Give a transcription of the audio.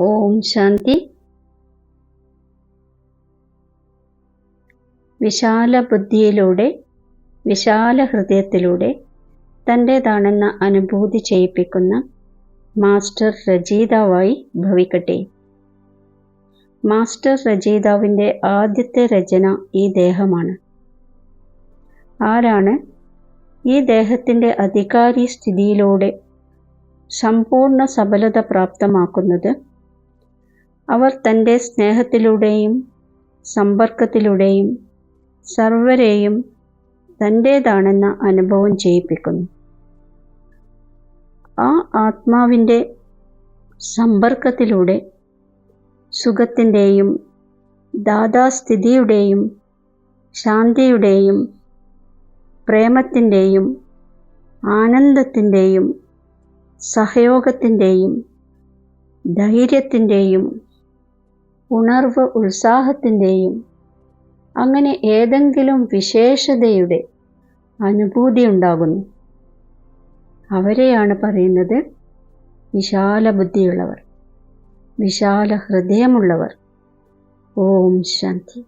ഓം ശാന്തി. വിശാല ബുദ്ധിയിലൂടെ വിശാല ഹൃദയത്തിലൂടെ തന്റേതാണെന്ന അനുഭൂതി ചെയ്യിപ്പിക്കുന്ന മാസ്റ്റർ രചയിതാവായി ഭവിക്കട്ടെ. മാസ്റ്റർ രചയിതാവിന്റെ ആദ്യത്തെ രചന ഈ ദേഹമാണ്. ആരാണ്? ഈ ദേഹത്തിന്റെ അധികാരി സ്ഥിതിയിലൂടെ സമ്പൂർണ സബലത പ്രാപ്തമാക്കുന്നത് അവർ തന്റെ സ്നേഹത്തിലൂടെയും സമ്പർക്കത്തിലൂടെയും സർവരെയും തന്റേതാണെന്ന അനുഭവം ചെയ്യിപ്പിക്കുന്നു. ആ ആത്മാവിന്റെ സമ്പർക്കത്തിലൂടെ സുഖത്തിന്റെയും ദാതാസ്ഥിതിയുടെയും ശാന്തിയുടെയും പ്രേമത്തിന്റെയും ആനന്ദത്തിന്റെയും സഹയോഗത്തിന്റെയും ധൈര്യത്തിന്റെയും ഉണർവ് ഉത്സാഹത്തിന്റെയും അങ്ങനെ ഏതെങ്കിലും വിശേഷതയുടെ അനുഭൂതി ഉണ്ടാകുന്നു. അവരെയാണ് പറയുന്നത് വിശാല ബുദ്ധിയുള്ളവർ വിശാല ഹൃദയമുള്ളവർ ഓം ശാന്തി.